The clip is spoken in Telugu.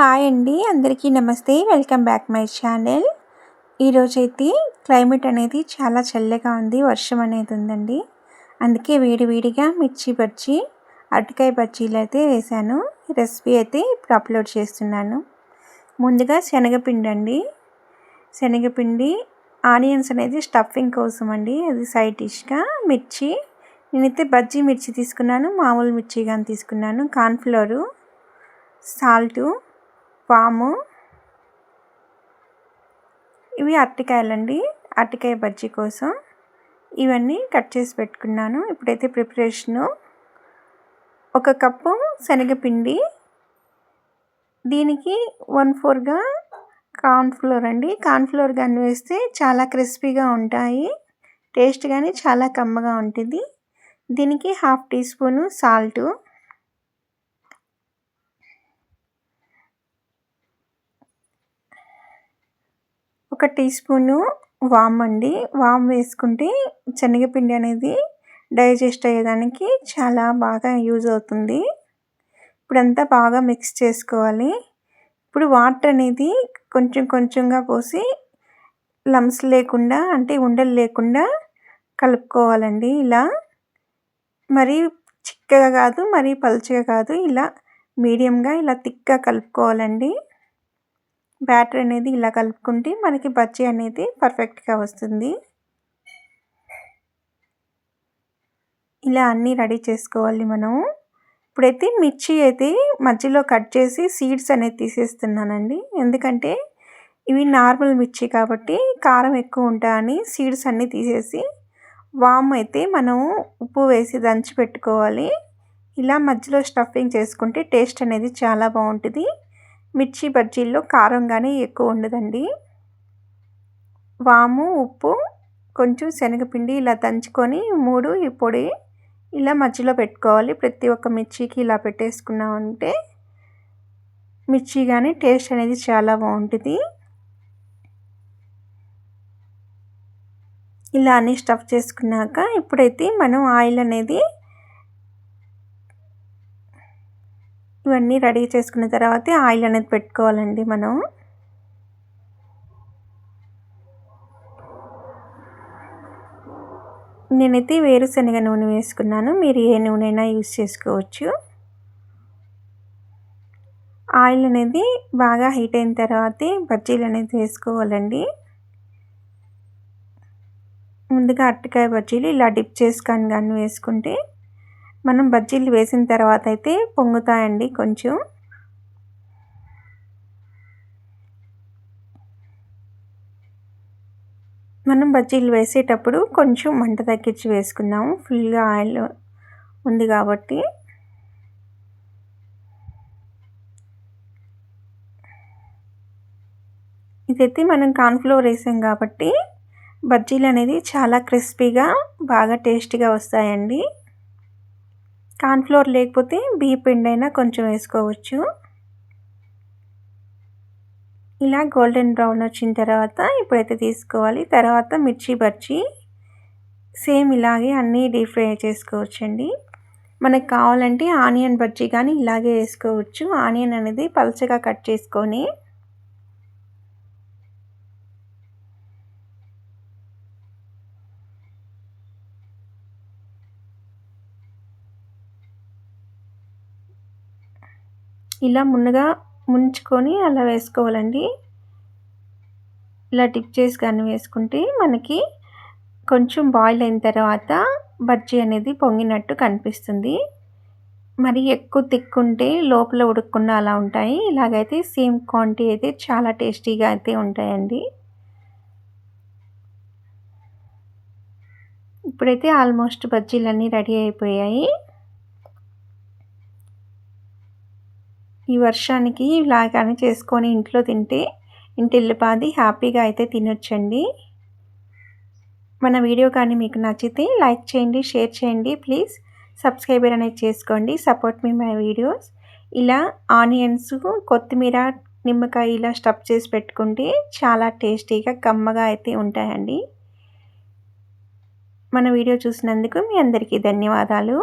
హాయ్ అండి. అందరికీ నమస్తే. Welcome back my channel. ఈరోజైతే క్లైమేట్ అనేది చాలా చల్లగా ఉంది. వర్షం అనేది ఉందండి. అందుకే వేడివేడిగా మిర్చి బజ్జీ అరటికాయ బజ్జీలు అయితే వేశాను రెసిపీ అయితే ఇప్పుడు అప్లోడ్ చేస్తున్నాను. ముందుగా శనగపిండి అండి శనగపిండి ఆనియన్స్ అనేది స్టఫింగ్ కోసం అండి. అది సైడ్ డిష్గా మిర్చి. నేనైతే బజ్జీ మిర్చి తీసుకున్నాను. మామూలు మిర్చి కానీ తీసుకున్నాను. కార్న్ఫ్లోరు సాల్టు పాము. ఇవి అరటికాయలండి. అరటికాయ బజ్జీ కోసం. ఇవన్నీ కట్ చేసి పెట్టుకున్నాను. ఇప్పుడైతే ప్రిపరేషను. ఒక కప్పు శనగపిండి. దీనికి వన్ ఫోర్గా కార్న్ఫ్లోర్ అండి. కార్న్ఫ్లోర్ కానీ వేస్తే చాలా క్రిస్పీగా ఉంటాయి. టేస్ట్ కానీ చాలా కమ్మగా ఉంటుంది. దీనికి హాఫ్ టీ స్పూను సాల్టు. ఒక టీ స్పూను వామ్ అండి. వామ్ వేసుకుంటే శనగపిండి అనేది డైజెస్ట్ అయ్యేదానికి చాలా బాగా యూజ్ అవుతుంది. ఇప్పుడంతా బాగా మిక్స్ చేసుకోవాలి. ఇప్పుడు వాటర్ అనేది కొంచెం కొంచెంగా పోసి లమ్స్ లేకుండా అంటే ఉండలు లేకుండా కలుపుకోవాలండి ఇలా. మరీ చిక్కగా కాదు మరీ పలుచగా కాదు ఇలా మీడియంగా ఇలా తిక్గా కలుపుకోవాలండి. బ్యాటర్ అనేది ఇలా కలుపుకుంటే మనకి బజ్జీ అనేది పర్ఫెక్ట్గా వస్తుంది. ఇలా అన్నీ రెడీ చేసుకోవాలి మనం. ఇప్పుడైతే మిర్చి అయితే మధ్యలో కట్ చేసి సీడ్స్ అనేది తీసేస్తున్నానండి. ఎందుకంటే ఇవి నార్మల్ మిర్చి కాబట్టి కారం ఎక్కువ ఉంటాయని సీడ్స్ అన్నీ తీసేసి వామ్ అయితే మనం ఉప్పు వేసి దంచి పెట్టుకోవాలి. ఇలా మధ్యలో స్టఫింగ్ చేసుకుంటే టేస్ట్ అనేది చాలా బాగుంటుంది. మిర్చి బజ్జీల్లో కారం కానీ ఎక్కువ ఉండదండి. వాము ఉప్పు కొంచెం శనగపిండి ఇలా దంచుకొని మూడు ఈ పొడి ఇలా మధ్యలో పెట్టుకోవాలి. ప్రతి ఒక్క మిర్చికి ఇలా పెట్టేసుకున్నామంటే మిర్చి కానీ టేస్ట్ అనేది చాలా బాగుంటుంది. ఇలా అన్నీ స్టఫ్ చేసుకున్నాక ఇప్పుడైతే మనం ఆయిల్ అనేది ఇవన్నీ రెడీ చేసుకున్న తర్వాత ఆయిల్ అనేది పెట్టుకోవాలండి మనం. నేనైతే వేరుశనగ నూనె వేసుకున్నాను. మీరు ఏ నూనె యూస్ చేసుకోవచ్చు. ఆయిల్ అనేది బాగా హీట్ అయిన తర్వాతే బజ్జీలు అనేది వేసుకోవాలండి. ముందుగా అరటికాయ బజ్జీలు ఇలా డిప్ చేసుకొని కానీ వేసుకుంటే మనం బజ్జీలు వేసిన తర్వాత అయితే పొంగుతాయండి కొంచెం. మనం బజ్జీలు వేసేటప్పుడు కొంచెం మంట తగ్గించి వేసుకుందాము. ఫుల్గా ఆయిల్ ఉంది కాబట్టి. ఇదైతే మనం కార్న్ఫ్లోర్ వేసాం కాబట్టి బజ్జీలు అనేది చాలా క్రిస్పీగా బాగా టేస్టీగా వస్తాయండి. కార్న్ఫ్లోర్ లేకపోతే బియ్య పిండి అయినా కొంచెం వేసుకోవచ్చు. ఇలా గోల్డెన్ బ్రౌన్ వచ్చిన తర్వాత ఇప్పుడైతే తీసుకోవాలి. తర్వాత మిర్చి బజ్జీ సేమ్ ఇలాగే అన్నీ డీప్ ఫ్రై చేసుకోవచ్చండి. మనకు కావాలంటే ఆనియన్ బజ్జీ కానీ ఇలాగే వేసుకోవచ్చు. ఆనియన్ అనేది పలచగా కట్ చేసుకొని ఇలా మున్నగా ముంచుకొని అలా వేసుకోవాలండి. ఇలా టిప్ చేసి కానీ వేసుకుంటే మనకి కొంచెం బాయిల్ అయిన తర్వాత బజ్జీ అనేది పొంగినట్టు కనిపిస్తుంది. మరి ఎక్కువ తిక్కుంటే లోపల ఉడుక్కున్న అలా ఉంటాయి. ఇలాగైతే సేమ్ క్వాంటిటీ అయితే చాలా టేస్టీగా అయితే ఉంటాయండి. ఇప్పుడైతే ఆల్మోస్ట్ బజ్జీలన్నీ రెడీ అయిపోయాయి. ఈ వర్షానికి ఇలాగానే చేసుకొని ఇంట్లో తింటే ఇంటిల్లిపాది హ్యాపీగా అయితే తినొచ్చండి. మన వీడియో కానీ మీకు నచ్చితే లైక్ చేయండి షేర్ చేయండి ప్లీజ్. సబ్స్క్రైబర్ అనేది చేసుకోండి సపోర్ట్ మీ మై వీడియోస్. ఇలా ఆనియన్స్ కొత్తిమీర నిమ్మకాయ ఇలా స్టఫ్ చేసి పెట్టుకుంటే చాలా టేస్టీగా కమ్మగా అయితే ఉంటాయండి. మన వీడియో చూసినందుకు మీ అందరికీ ధన్యవాదాలు.